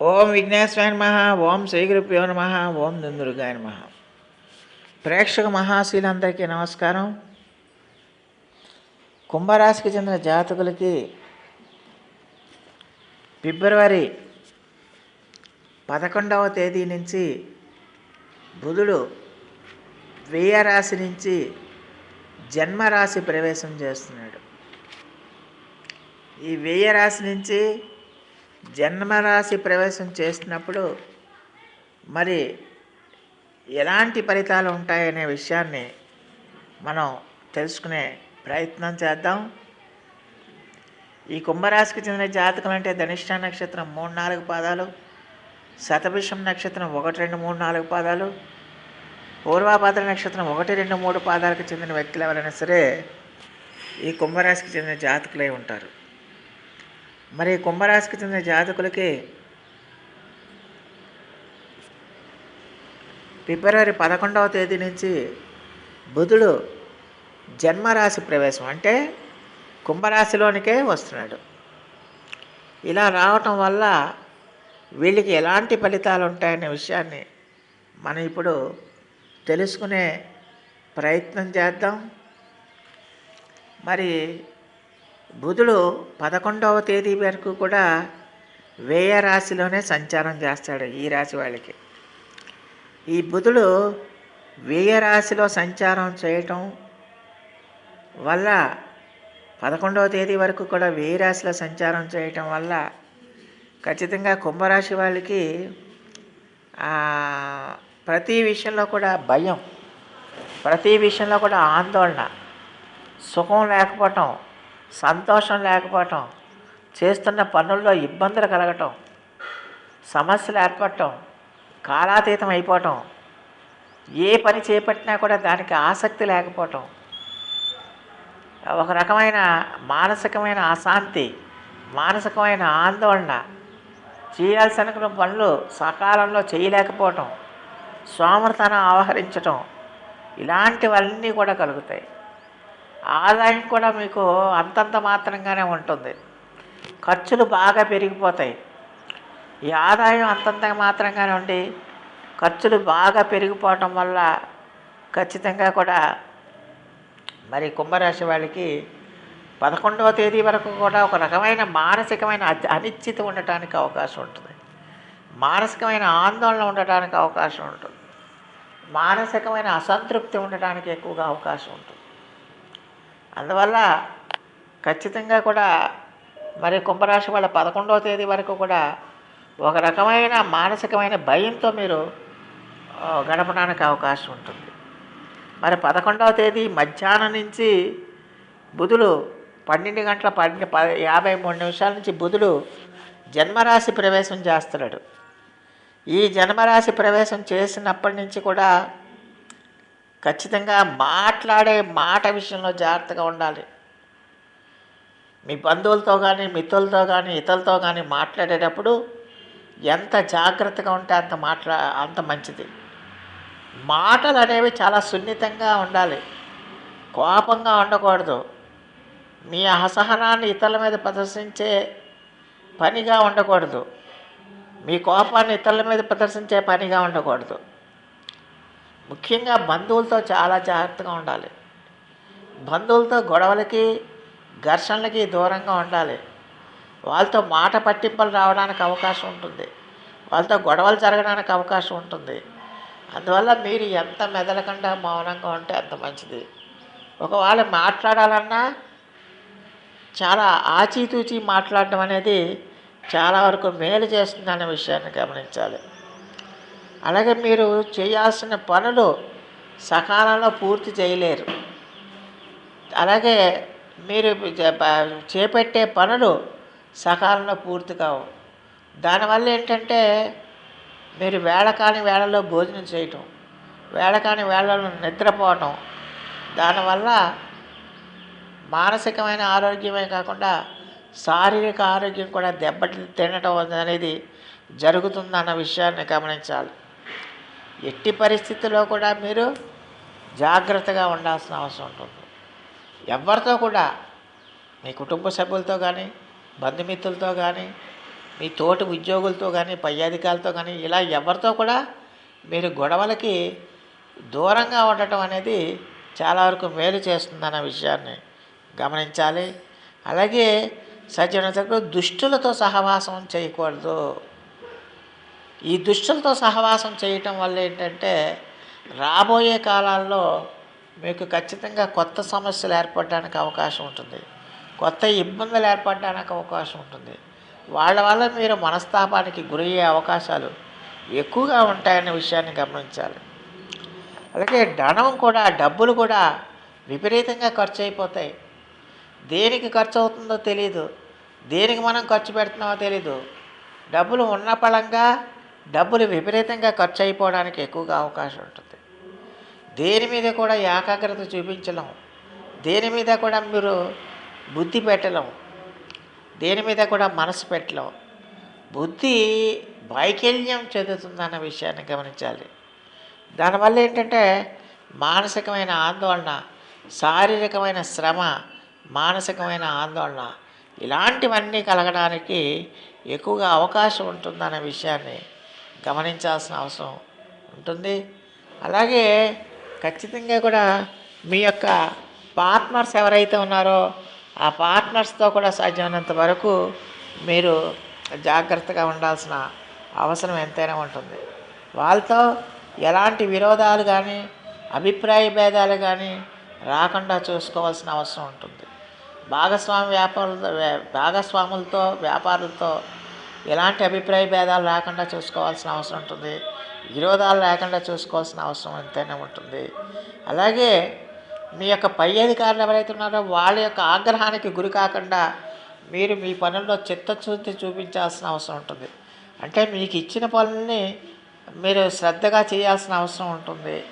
ఓం విఘ్నేశ్వరాయ నమ ఓం శ్రీగురుప్యో నమ ఓం దుందుర్గాయ నమ. ప్రేక్షక మహాశీలందరికీ నమస్కారం. కుంభరాశికి చెందిన జాతకులకి ఫిబ్రవరి పదకొండవ తేదీ నుంచి బుధుడు వ్యయ రాశి నుంచి జన్మరాశి ప్రవేశం చేస్తున్నాడు. ఈ వ్యయ రాశి నుంచి జన్మరాశి ప్రవేశం చేస్తున్నప్పుడు మరి ఎలాంటి ఫలితాలు ఉంటాయనే విషయాన్ని మనం తెలుసుకునే ప్రయత్నం చేద్దాం. ఈ కుంభరాశికి చెందిన జాతకం అంటే ధనిష్ట నక్షత్రం మూడు నాలుగు పాదాలు శతభిషం నక్షత్రం ఒకటి రెండు మూడు నాలుగు పాదాలు పూర్వాపాద నక్షత్రం ఒకటి రెండు మూడు పాదాలకు చెందిన వ్యక్తులు ఎవరైనా సరే ఈ కుంభరాశికి చెందిన జాతకులై ఉంటారు. మరి కుంభరాశికి చెందిన జాతకులకి ఫిబ్రవరి పదకొండవ తేదీ నుంచి బుధుడు జన్మరాశి ప్రవేశం అంటే కుంభరాశిలోనికే వస్తున్నాడు. ఇలా రావటం వల్ల వీళ్ళకి ఎలాంటి ఫలితాలు ఉంటాయనే విషయాన్ని మనం ఇప్పుడు తెలుసుకునే ప్రయత్నం చేద్దాం. మరి బుధుడు పదకొండవ తేదీ వరకు కూడా వ్యయ రాశిలోనే సంచారం చేస్తాడు ఈ రాశి వాళ్ళకి. ఈ బుధుడు వ్యయ రాశిలో సంచారం చేయటం వల్ల పదకొండవ తేదీ వరకు కూడా వ్యయ రాశిలో సంచారం చేయటం వల్ల ఖచ్చితంగా కుంభరాశి వాళ్ళకి ప్రతి విషయంలో కూడా భయం ప్రతి విషయంలో కూడా ఆందోళన సుఖం లేకపోవటం సంతోషం లేకపోవటం చేస్తున్న పనుల్లో ఇబ్బందులు కలగటం సమస్యలు ఏర్పడటం కాలాతీతం అయిపోవటం ఏ పని చేపట్టినా కూడా దానికి ఆసక్తి లేకపోవటం. ఒక రకమైన మానసికమైన అశాంతి మానసికమైన ఆందోళన చేయాల్సిన పనులు సకాలంలో చేయలేకపోవటం సోమరతనం ఆవహరించటం ఇలాంటివన్నీ కూడా కలుగుతాయి. ఆదాయం కూడా మీకు అంతంత మాత్రంగానే ఉంటుంది. ఖర్చులు బాగా పెరిగిపోతాయి. ఈ ఆదాయం అంతంత మాత్రంగానే ఉండి ఖర్చులు బాగా పెరిగిపోవటం వల్ల ఖచ్చితంగా కూడా మరి కుంభరాశి వాళ్ళకి పదకొండవ తేదీ వరకు కూడా ఒక రకమైన మానసికమైన అనిశ్చితి ఉండటానికి అవకాశం ఉంటుంది. మానసికమైన ఆందోళన ఉండటానికి అవకాశం ఉంటుంది. మానసికమైన అసంతృప్తి ఉండటానికి ఎక్కువగా అవకాశం ఉంటుంది. అందువల్ల ఖచ్చితంగా కూడా మరి కుంభరాశి వాళ్ళ పదకొండవ తేదీ వరకు కూడా ఒక రకమైన మానసికమైన భయంతో మీరు గడపడానికి అవకాశం ఉంటుంది. మరి పదకొండవ తేదీ మధ్యాహ్నం నుంచి బుధుడు పన్నెండు గంటల పన్నెండు ప యాభై మూడు నిమిషాల నుంచి బుధుడు జన్మరాశి ప్రవేశం చేస్తున్నాడు. ఈ జన్మరాశి ప్రవేశం చేసినప్పటి నుంచి కూడా ఖచ్చితంగా మాట్లాడే మాట విషయంలో జాగ్రత్తగా ఉండాలి. మీ బంధువులతో కానీ మిత్రులతో కానీ ఇతరులతో కానీ మాట్లాడేటప్పుడు ఎంత జాగ్రత్తగా ఉంటే అంత మాట్లా అంత మంచిది. మాటలు అనేవి చాలా సున్నితంగా ఉండాలి. కోపంగా ఉండకూడదు. మీ అసహనాన్ని ఇతరుల మీద ప్రదర్శించే పనిగా ఉండకూడదు. మీ కోపాన్ని ఇతరుల మీద ప్రదర్శించే పనిగా ఉండకూడదు. ముఖ్యంగా బంధువులతో చాలా జాగ్రత్తగా ఉండాలి. బంధువులతో గొడవలకి ఘర్షణలకి దూరంగా ఉండాలి. వాళ్ళతో మాట పట్టింపులు రావడానికి అవకాశం ఉంటుంది. వాళ్ళతో గొడవలు జరగడానికి అవకాశం ఉంటుంది. అందువల్ల మీరు ఎంత మెదలకుండా మౌనంగా ఉంటే అంత మంచిది. ఒకవేళ మాట్లాడాలన్నా చాలా ఆచితూచి మాట్లాడడం అనేది చాలా వరకు మేలు చేస్తుందనే విషయాన్ని గమనించాలి. అలాగే మీరు చేయాల్సిన పనులు సకాలంలో పూర్తి చేయలేరు. అలాగే మీరు చేపట్టే పనులు సకాలంలో పూర్తి కావు. దానివల్ల ఏంటంటే మీరు వేళ కాని వేళలో భోజనం చేయటం వేళ కాని వేళలో నిద్రపోవటం దానివల్ల మానసికమైన ఆరోగ్యమే కాకుండా శారీరక ఆరోగ్యం కూడా దెబ్బ తినటం అనేది జరుగుతుందన్న విషయాన్ని గమనించాలి. ఎట్టి పరిస్థితుల్లో కూడా మీరు జాగ్రత్తగా ఉండాల్సిన అవసరం ఉంటుంది. ఎవరితో కూడా మీ కుటుంబ సభ్యులతో కానీ బంధుమిత్రులతో కానీ మీ తోటి ఉద్యోగులతో కానీ పై అధికారులతో కానీ ఇలా ఎవరితో కూడా మీరు గొడవలకి దూరంగా ఉండటం అనేది చాలా వరకు మేలు చేస్తుందన్న విషయాన్ని గమనించాలి. అలాగే సజ్జనతకు దుష్టులతో సహవాసం చేయకూడదు. ఈ దుష్టులతో సహవాసం చేయటం వల్ల ఏంటంటే రాబోయే కాలాల్లో మీకు ఖచ్చితంగా కొత్త సమస్యలు ఏర్పడడానికి అవకాశం ఉంటుంది. కొత్త ఇబ్బందులు ఏర్పడడానికి అవకాశం ఉంటుంది. వాళ్ళ వల్ల మీరు మనస్తాపానికి గురయ్యే అవకాశాలు ఎక్కువగా ఉంటాయనే విషయాన్ని గమనించాలి. అలాగే ధనం కూడా డబ్బులు కూడా విపరీతంగా ఖర్చు అయిపోతాయి దేనికి ఖర్చు అవుతుందో తెలియదు దేనికి మనం ఖర్చు పెడుతున్నామో తెలీదు. డబ్బులు ఉన్న పళంగా డబ్బులు విపరీతంగా ఖర్చు అయిపోవడానికి ఎక్కువగా అవకాశం ఉంటుంది. దేని మీద కూడా ఏకాగ్రత చూపించలేం దేని మీద కూడా మీరు బుద్ధి పెట్టలేం దేని మీద కూడా మనసు పెట్టలేం బుద్ధి వైకల్యం చెందుతుందన్న విషయాన్ని గమనించాలి. దానివల్ల ఏంటంటే మానసికమైన ఆందోళన శారీరకమైన శ్రమ మానసికమైన ఆందోళన ఇలాంటివన్నీ కలగడానికి ఎక్కువగా అవకాశం ఉంటుందన్న విషయాన్ని గమనించాల్సిన అవసరం ఉంటుంది. అలాగే ఖచ్చితంగా కూడా మీ యొక్క పార్ట్నర్స్ ఎవరైతే ఉన్నారో ఆ పార్ట్నర్స్తో కూడా సాధ్యమైనంత వరకు మీరు జాగ్రత్తగా ఉండాల్సిన అవసరం ఎంతైనా ఉంటుంది. వాళ్ళతో ఎలాంటి విరోధాలు కానీ అభిప్రాయ భేదాలు కానీ రాకుండా చూసుకోవాల్సిన అవసరం ఉంటుంది. భాగస్వామి వ్యాపారులతో భాగస్వాములతో వ్యాపారులతో ఎలాంటి అభిప్రాయ భేదాలు లేకుండా చూసుకోవాల్సిన అవసరం ఉంటుంది. విరోధాలు లేకుండా చూసుకోవాల్సిన అవసరం ఎంతైనా ఉంటుంది. అలాగే మీ యొక్క పై అధికారులు ఎవరైతే ఉన్నారో వాళ్ళ యొక్క ఆగ్రహానికి గురి కాకుండా మీరు మీ పనుల్లో చిత్తశుద్ధి చూపించాల్సిన అవసరం ఉంటుంది. అంటే మీకు ఇచ్చిన పనుల్ని మీరు శ్రద్ధగా చేయాల్సిన అవసరం ఉంటుంది.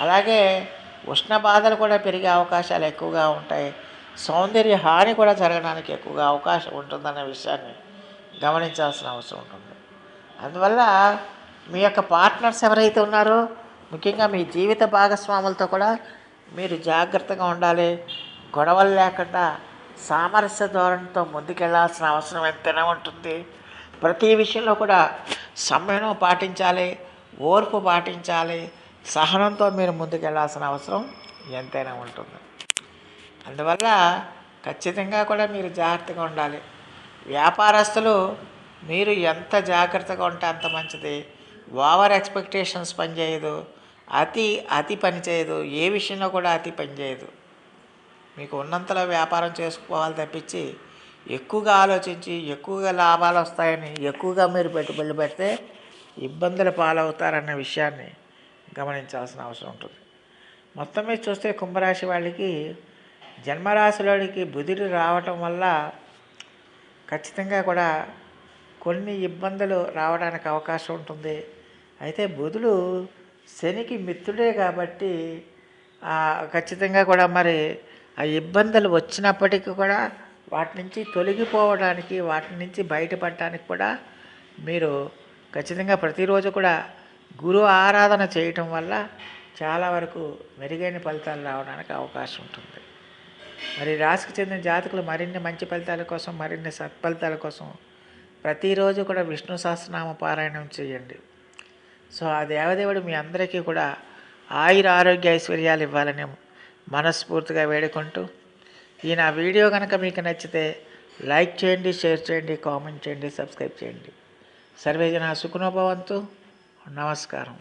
అలాగే ఉష్ణ బాధలు కూడా పెరిగే అవకాశాలు ఎక్కువగా ఉంటాయి. సౌందర్య హాని కూడా జరగడానికి ఎక్కువగా అవకాశం ఉంటుందన్న విషయాన్ని గమనించాల్సిన అవసరం ఉంటుంది. అందువల్ల మీ యొక్క పార్ట్నర్స్ ఎవరైతే ఉన్నారో ముఖ్యంగా మీ జీవిత భాగస్వాములతో కూడా మీరు జాగ్రత్తగా ఉండాలి. గొడవలు లేకుండా సామరస్య ధోరణితో ముందుకెళ్ళాల్సిన అవసరం ఎంతైనా ఉంటుంది. ప్రతి విషయంలో కూడా సమయం పాటించాలి ఓర్పు పాటించాలి సహనంతో మీరు ముందుకెళ్ళాల్సిన అవసరం ఎంతైనా ఉంటుంది. అందువల్ల ఖచ్చితంగా కూడా మీరు జాగ్రత్తగా ఉండాలి. వ్యాపారస్తులు మీరు ఎంత జాగ్రత్తగా ఉంటే అంత మంచిది. ఓవర్ ఎక్స్పెక్టేషన్స్ పనిచేయదు. అతి అతి పనిచేయదు. ఏ విషయంలో కూడా అతి పనిచేయదు. మీకు ఉన్నంతలో వ్యాపారం చేసుకోవాలి తప్పించి ఎక్కువగా ఆలోచించి ఎక్కువగా లాభాలు వస్తాయని ఎక్కువగా మీరు పెట్టుబడులు పెడితే ఇబ్బందుల పాలవుతారన్న విషయాన్ని గమనించాల్సిన అవసరం ఉంటుంది. మొత్తం మీద చూస్తే కుంభరాశి వాళ్ళకి జన్మరాశిలోనికి బుధుడు రావటం వల్ల ఖచ్చితంగా కూడా కొన్ని ఇబ్బందులు రావడానికి అవకాశం ఉంటుంది. అయితే బుధుడు శనికి మిత్రుడే కాబట్టి ఖచ్చితంగా కూడా మరి ఆ ఇబ్బందులు వచ్చినప్పటికీ కూడా వాటి నుంచి తొలగిపోవడానికి వాటి నుంచి బయటపడటానికి కూడా మీరు ఖచ్చితంగా ప్రతిరోజు కూడా గురు ఆరాధన చేయటం వల్ల చాలా వరకు మెరుగైన ఫలితాలు రావడానికి అవకాశం ఉంటుంది. మరి రాశికి చెందిన జాతకులు మరిన్ని మంచి ఫలితాల కోసం మరిన్ని సత్ఫలితాల కోసం ప్రతిరోజు కూడా విష్ణు సహస్రనామ పారాయణం చేయండి. సో ఆ దేవదేవుడు మీ అందరికీ కూడా ఆయుర ఆరోగ్య ఐశ్వర్యాలు ఇవ్వాలని మనస్ఫూర్తిగా వేడుకుంటూ ఈ నా వీడియో కనుక మీకు నచ్చితే లైక్ చేయండి షేర్ చేయండి కామెంట్ చేయండి సబ్స్క్రైబ్ చేయండి. సర్వేజన సుఖనోభవంతు నమస్కారం.